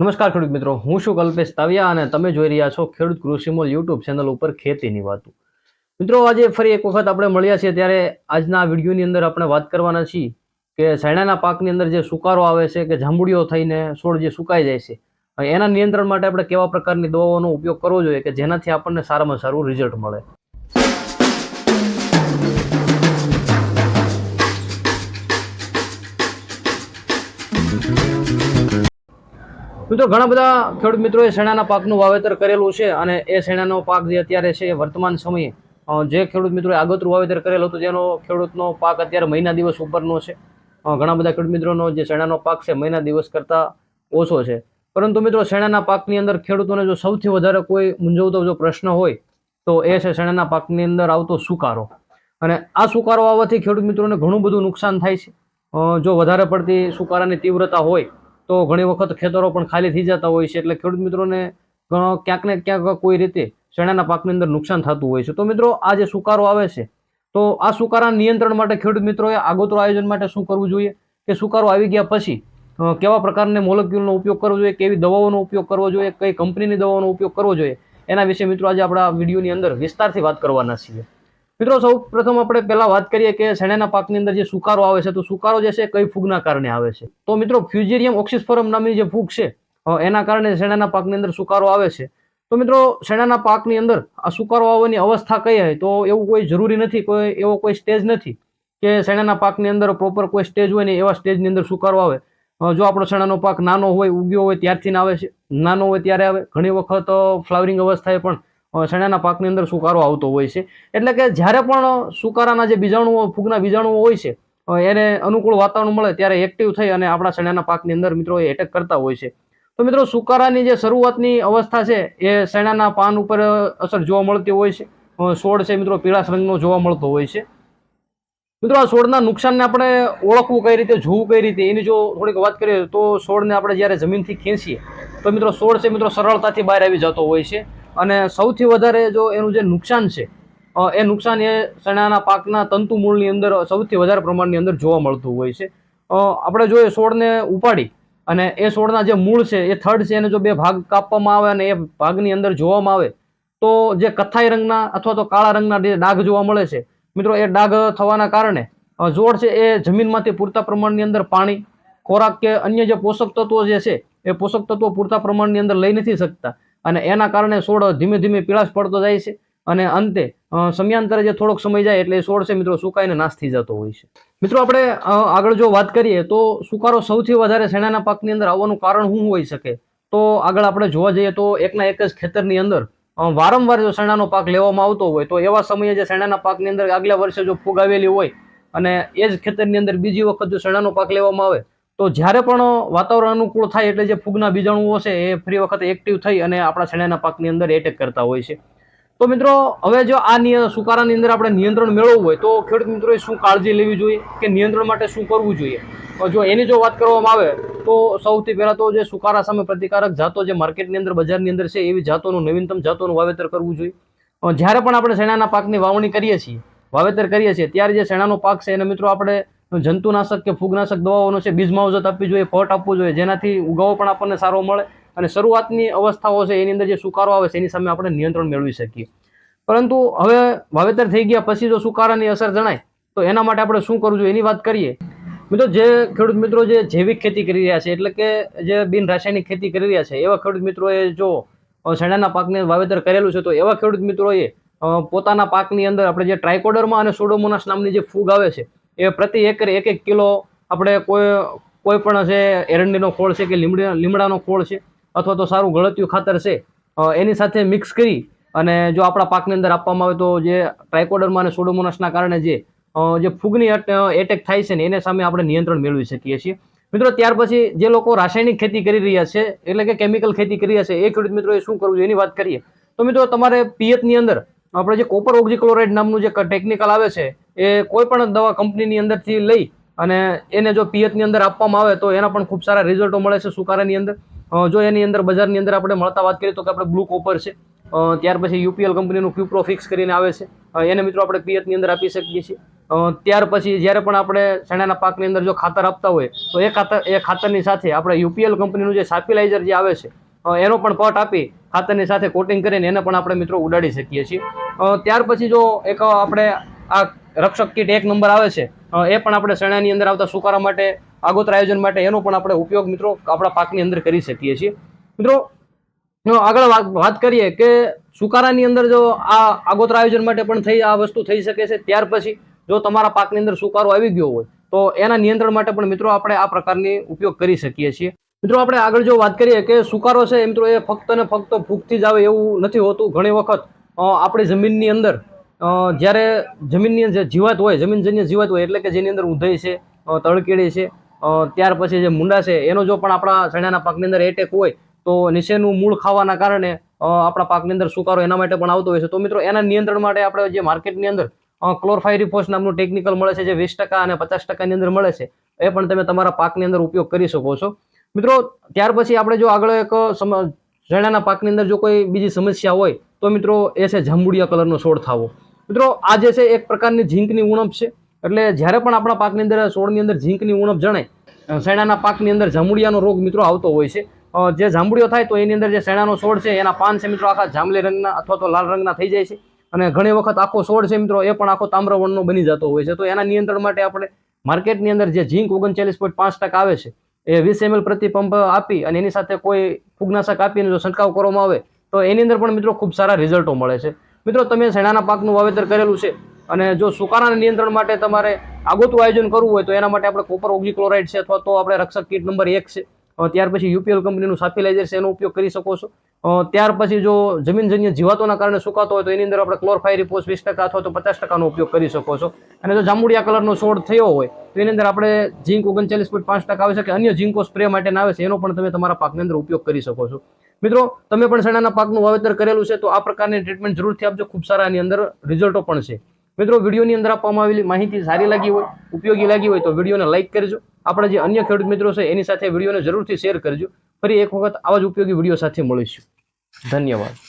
નમસ્કાર ખેડૂત મિત્રો, હું છું કલ્પેશ તાવિયા અને તમે જોઈ રહ્યા છો ખેડૂત કૃષિમોલ યુટ્યુબ ચેનલ ઉપર ખેતીની વાતો. મિત્રો, આજે ફરી એક વખત આપણે મળ્યા છીએ ત્યારે આજના વિડીયોની અંદર આપણે વાત કરવાના છીએ કે શેણાના પાકની અંદર જે સુકારો આવે છે કે જાંબુડીઓ થઈને છોડ જે સુકાઈ જાય છે એના નિયંત્રણ માટે આપણે કેવા પ્રકારની દવાઓનો ઉપયોગ કરવો જોઈએ કે જેનાથી આપણને સારામાં સારું રિઝલ્ટ મળે? મિત્રો, ઘણા બધા ખેડૂત મિત્રોએ શેણાના પાકનું વાવેતર કરેલું છે અને એ શેણાનો પાક જે અત્યારે છે વર્તમાન સમયે જે ખેડૂત મિત્રોએ આગોતરું વાવેતર કરેલું હતું, જેનો ખેડૂતનો પાક અત્યારે મહિના દિવસ ઉપરનો છે. ઘણા બધા ખેડૂત મિત્રોનો જે શેણાનો પાક છે મહિના દિવસ કરતાં ઓછો છે. પરંતુ મિત્રો, શેણાના પાકની અંદર ખેડૂતોને જો સૌથી વધારે કોઈ મૂંઝવતો જો પ્રશ્ન હોય, તો એ છે શેણાના પાકની અંદર આવતો સુકારો. અને આ સુકારો આવવાથી ખેડૂત મિત્રોને ઘણું બધું નુકસાન થાય છે. જો વધારે પડતી સુકારાની તીવ્રતા હોય તો ઘણી વખત ખેતરો પણ ખાલી થઈ જતા હોય છે એટલે ખેડૂત મિત્રોને ક્યાંક ને ક્યાંક કોઈ રીતે ચણાના પાકની અંદર નુકસાન થતું હોય છે. તો મિત્રો આ જે સુકારો આવે છે. તો આ સુકારા નિયંત્રણ માટે ખેડૂત મિત્રોએ આગોતરું આયોજન માટે શું કરવું જોઈએ? કે સુકારો આવી ગયા પછી કેવા પ્રકારના મોલેક્યુલનો ઉપયોગ કરવો જોઈએ? કેવી દવાઓનો ઉપયોગ કરવો જોઈએ? કઈ કંપનીની દવાઓનો ઉપયોગ કરવો જોઈએ? એના વિશે મિત્રો, આજે આપણા વિડીયોની અંદર વિસ્તારથી વાત કરવાના છીએ. મિત્રો સૌ પ્રથમ આપણે પહેલા વાત કરીએ કે શેણાના પાકની અંદર જે સુકારો આવે છે, તો સુકારો જે છે કઈ ફૂગના કારણે આવે છે? તો મિત્રો, ફ્યુઝેરિયમ ઓક્સિસફોરમ નામની જે ફૂગ છે એના કારણે શેણાના પાકની અંદર સુકારો આવે છે. તો મિત્રો, શેણાના પાકની અંદર આ સુકારો આવવાની અવસ્થા કઈ હોય? તો એવું કોઈ જરૂરી નથી, કોઈ એવો કોઈ સ્ટેજ નથી કે શેણાના પાકની અંદર પ્રોપર કોઈ સ્ટેજ હોય ને એવા સ્ટેજની અંદર સુકારો આવે. જો આપણો શેણાનો પાક નાનો હોય, ઉગ્યો હોય, ત્યારથી આવે છે, નાનો હોય ત્યારે આવે. ઘણી વખત ફ્લાવરિંગ અવસ્થાએ પણ શેણાના પાકની અંદર સુકારો આવતો હોય છે. એટલે કે જ્યારે પણ સુકારાના જે બીજાણુઓ, ફૂગના બીજાણુઓ હોય છે એને અનુકૂળ વાતાવરણ મળે ત્યારે એક્ટિવ થઈ અને આપણા શણાના પાકની અંદર મિત્રો એ એટેક કરતા હોય છે. તો મિત્રો સુકારાની જે શરૂઆતની અવસ્થા છે, એ શેણાના પાન ઉપર અસર જોવા મળતી હોય છે. છોડ છે મિત્રો પીળાશ રંગનો જોવા મળતો હોય છે. મિત્રો આ છોડના નુકસાનને આપણે ઓળખવું કઈ રીતે, જોવું કઈ રીતે, એની જો થોડીક વાત કરીએ તો છોડને આપણે જ્યારે જમીનથી ખેંચીએ, તો મિત્રો છોડ છે મિત્રો સરળતાથી બહાર આવી જતો હોય છે. અને સૌથી વધારે જો એનું જે નુકસાન છે એ નુકસાન એ ચણાના પાકના તંતુ મૂળની અંદર સૌથી વધારે પ્રમાણની અંદર જોવા મળતું હોય છે. આપણે આપણે જોઈએ છોડને ઉપાડી અને એ છોડના જે મૂળ છે, એ થર્ડ છે, એને જો બે ભાગ કાપવામાં આવે અને એ ભાગની અંદર જોવામાં આવે, તો જે કથ્થાઈ રંગના અથવા તો કાળા રંગના જે ડાઘ જોવા મળે છે, મિત્રો એ ડાઘ થવાના કારણે જોડ છે એ જમીનમાંથી પૂરતા પ્રમાણની અંદર પાણી, ખોરાક કે અન્ય જે પોષક તત્વો જે છે, એ પોષક તત્વો પૂરતા પ્રમાણની અંદર લઈ નથી શકતા. અને એના કારણે છોડ ધીમે ધીમે પીળાશ પડતો જાય છે અને અંતે સમયાંતરે જે થોડોક સમય જાય એટલે છોડ છે મિત્રો સુકાઈને નાશ થઈ જતો હોય છે. મિત્રો આપણે આગળ જો વાત કરીએ તો સુકારો સૌથી વધારે શેણાના પાકની અંદર આવવાનું કારણ શું હોઈ શકે? તો આગળ આપણે જોવા જઈએ તો એકના એક જ ખેતરની અંદર વારંવાર જો શેણાનો પાક લેવામાં આવતો હોય તો એવા સમયે જે શેણાના પાકની અંદર આગલા વર્ષે જો ફૂગ આવેલી હોય અને એ જ ખેતરની અંદર બીજી વખત જો શેણાનો પાક લેવામાં આવે તો જ્યારે પણ વાતાવરણ અનુકૂળ થાય એટલે જે ફૂગના બીજાણુઓ છે એ ફરી વખત એક્ટિવ થઈ અને આપણા શેણાના પાકની અંદર એટેક કરતા હોય છે. તો મિત્રો, હવે જો આ સુકારાની અંદર આપણે નિયંત્રણ મેળવવું હોય, તો ખેડૂત મિત્રોએ શું કાળજી લેવી જોઈએ કે નિયંત્રણ માટે શું કરવું જોઈએ? જો એની જો વાત કરવામાં આવે, તો સૌથી પહેલાં તો જે સુકારા સામે પ્રતિકારક જાતો જે માર્કેટની અંદર, બજારની અંદર છે, એવી જાતોનું, નવીનતમ જાતોનું વાવેતર કરવું જોઈએ. જ્યારે પણ આપણે શેણાના પાકની વાવણી કરીએ છીએ, વાવેતર કરીએ છીએ, ત્યારે જે શેણાનો પાક છે એને મિત્રો આપણે જંતુનાશક કે ફૂગનાશક દવાઓનો છે બીજ માવજત આપવી જોઈએ, ફટ આપવું જોઈએ, જેનાથી ઉગાવો પણ આપણને સારો મળે અને શરૂઆતની અવસ્થાઓ છે એની અંદર જે સુકારો આવે છે, એની સામે આપણે નિયંત્રણ મેળવી શકીએ. પરંતુ હવે વાવેતર થઈ ગયા પછી જો સુકારાની અસર જણાય, તો એના માટે આપણે શું કરવું જોઈએ એની વાત કરીએ. મિત્રો, જે ખેડૂત મિત્રો જે જૈવિક ખેતી કરી રહ્યા છે, એટલે કે જે બિન રાસાયણિક ખેતી કરી રહ્યા છે, એવા ખેડૂત મિત્રોએ જો શેણાના પાકને વાવેતર કરેલું છે, તો એવા ખેડૂત મિત્રોએ પોતાના પાકની અંદર આપણે જે ટ્રાયકોડરમાં અને સોડોમોનાસ નામની જે ફૂગ આવે છે એ પ્રતિ એકરે એક એક કિલો આપણે કોઈ કોઈ પણ છે, એરંડીનો ખોળ છે કે લીમડા, લીમડાનો ખોળ છે, અથવા તો સારું ગળતિયું ખાતર છે એની સાથે મિક્સ કરી અને જો આપણા પાકની અંદર આપવામાં આવે તો જે ટ્રાયકોડરમાં અને સોડોમોનસના કારણે જે જે ફૂગની એટેક થાય છે ને એને સામે આપણે નિયંત્રણ મેળવી શકીએ છીએ. મિત્રો, ત્યાર પછી જે લોકો રાસાયણિક ખેતી કરી રહ્યા છે, એટલે કે કેમિકલ ખેતી કરી રહ્યા છે એ ખેડૂત મિત્રોએ શું કરવું એની વાત કરીએ. તો મિત્રો, તમારે પિયતની અંદર આપણે જે કોપર ઓક્ઝીક્લોરાઇડ નામનું જે ટેકનિકલ આવે છે, એ કોઈ પણ દવા કંપનીની અંદરથી લઈ અને એને જો પિયતની અંદર આપવામાં આવે તો એના પણ ખૂબ સારા રિઝલ્ટો મળે છે સુકારાની અંદર. જો એની અંદર બજારની અંદર આપણે મળતા વાત કરીએ તો કે આપણે બ્લુ કોપર છે. ત્યાર પછી યુપીએલ કંપનીનું ક્યુપ્રો ફિક્સ કરીને આવે છે. એને મિત્રો આપણે પિયતની અંદર આપી શકીએ છીએ. ત્યાર પછી જ્યારે પણ આપણે ચણાના પાકની અંદર જો ખાતર આપતા હોય, તો એ ખાતર, એ ખાતરની સાથે આપણે યુપીએલ કંપનીનું જે સાપિલાઇઝર જે આવે છે એનો પણ પટ આપી ખાતરની સાથે કોટિંગ કરીને એને પણ આપણે મિત્રો ઉડાડી શકીએ છીએ. ત્યાર પછી જો એક આપણે આ રક્ષક કીટ એક નંબર આવે છે એ પણ આપણે શણાની અંદર આવતા સુકારા માટે, આગોતરા આયોજન માટે એનો પણ આપણે ઉપયોગ મિત્રો આપણા પાકની અંદર કરી શકીએ છીએ. મિત્રો આગળ વાત કરીએ કે સુકારાની અંદર જો આ આગોતરા આયોજન માટે પણ થઈ, આ વસ્તુ થઈ શકે છે, ત્યાર પછી જો તમારા પાકની અંદર સુકારો આવી ગયો હોય, તો એના નિયંત્રણ માટે પણ મિત્રો આપણે આ પ્રકારની ઉપયોગ કરી શકીએ છીએ. મિત્રો, આપણે આગળ જો વાત કરીએ કે સુકારો છે, મિત્રો, એ ફક્ત ને ફક્ત ફૂગથી જ આવે એવું નથી હોતું. ઘણી વખત આપણી જમીનની અંદર જ્યારે જમીનની જે જીવાત હોય, જમીનજન્ય જીવાત હોય, એટલે કે જેની અંદર ઊંધઈ છે તળકેડી છે ત્યાર પછી જે મુંડા છે, એનો જો પણ આપણા ચણાના પાકની અંદર એટેક હોય, તો નીચેનું મૂળ ખાવાના કારણે આપણા પાકની અંદર સુકારો એના માટે પણ આવતો હોય છે. તો મિત્રો, એના નિયંત્રણ માટે આપણે જે માર્કેટની અંદર ક્લોરફાયરીફોસ નામનું ટેકનિકલ મળે છે, જે વીસ ટકા અને પચાસ ટકાની અંદર મળે છે, એ પણ તમે તમારા પાકની અંદર ઉપયોગ કરી શકો છો. મિત્રો, ત્યાર પછી આપણે જો આગળ એક ચણાના પાકની અંદર જો કોઈ બીજી સમસ્યા હોય, તો મિત્રો એ છે જાંબુડિયા કલરનો છોડ થવો. મિત્રો, આ જે છે એક પ્રકારની ઝીંકની ઉણપ છે. એટલે જ્યારે પણ આપણા પાકની અંદર, છોડની અંદર ઝીંકની ઉણપ જણાય શેણાના પાકની અંદર જાંબુડિયાનો રોગ મિત્રો આવતો હોય છે. જે જાંબુડિયો થાય તો એની અંદર જે શેણાનો છોડ છે, એના પાન છે મિત્રો આખા જાંબલી રંગના અથવા તો લાલ રંગના થઈ જાય છે. અને ઘણી વખત આખો છોડ છે મિત્રો, એ પણ આખો તામ્રવર્ણનો બની જતો હોય છે. તો એના નિયંત્રણ માટે આપણે માર્કેટની અંદર જે ઝીંક ઓગણચાલીસ પોઈન્ટ પાંચ ટકા આવે છે એ વીસ એમએલ પ્રતિ પંપ આપી અને એની સાથે કોઈ ફૂગનાશક આપીને જો છંટકાવ કરવામાં આવે, તો એની અંદર પણ મિત્રો ખૂબ સારા રિઝલ્ટો મળે છે. મિત્રો, તમે શેણાના પાકનું વાવેતર કરેલું છે અને જો સુકારાના નિયંત્રણ માટે તમારે આગોતું આયોજન કરવું હોય તો એના માટે આપણે કોપર ઓક્ઝીક્લોરાઇડ છે અથવા તો આપણે રક્ષક કીટ નંબર એક છે. ત્યાર પછી યુપીએલ કંપનીનું સાફિલાઇઝર છે, એનો ઉપયોગ કરી શકો છો. ત્યાર પછી જો જમીનજન્ય જીવાતોના કારણે સુકાતો હોય તો એની અંદર આપણે ક્લોરફાયરીપોસ વીસ ટકા અથવા તો પચાસ ટકાનો ઉપયોગ કરી શકો છો. અને જો જાંબુડિયા કલરનો છોડ થયો હોય, તો એની અંદર આપણે ઝીંક ઓગણચાલીસ પોઈન્ટ પાંચ ટકા આવે છે કે અન્ય ઝીંકો સ્પ્રે માટેના આવે છે, એનો પણ તમે તમારા પાકની અંદર ઉપયોગ કરી શકો છો. મિત્રો, તમે પણ ચણાના પાકનું વાવેતર કરેલું છે, તો આ પ્રકારની ટ્રીટમેન્ટ જરૂરથી આપજો. ખૂબ સારા એની અંદર રિઝલ્ટો પણ છે. મિત્રો, વિડીયોની અંદર આપવામાં આવેલી માહિતી સારી લાગી હોય, ઉપયોગી લાગી હોય તો વિડીયોને લાઇક કરજો. આપણા જે અન્ય ખેડૂત મિત્રો છે, એની સાથે વિડીયોને જરૂરથી શેર કરજો. ફરી એક વખત આવા જ ઉપયોગી વીડિયો સાથે મળીશું. ધન્યવાદ.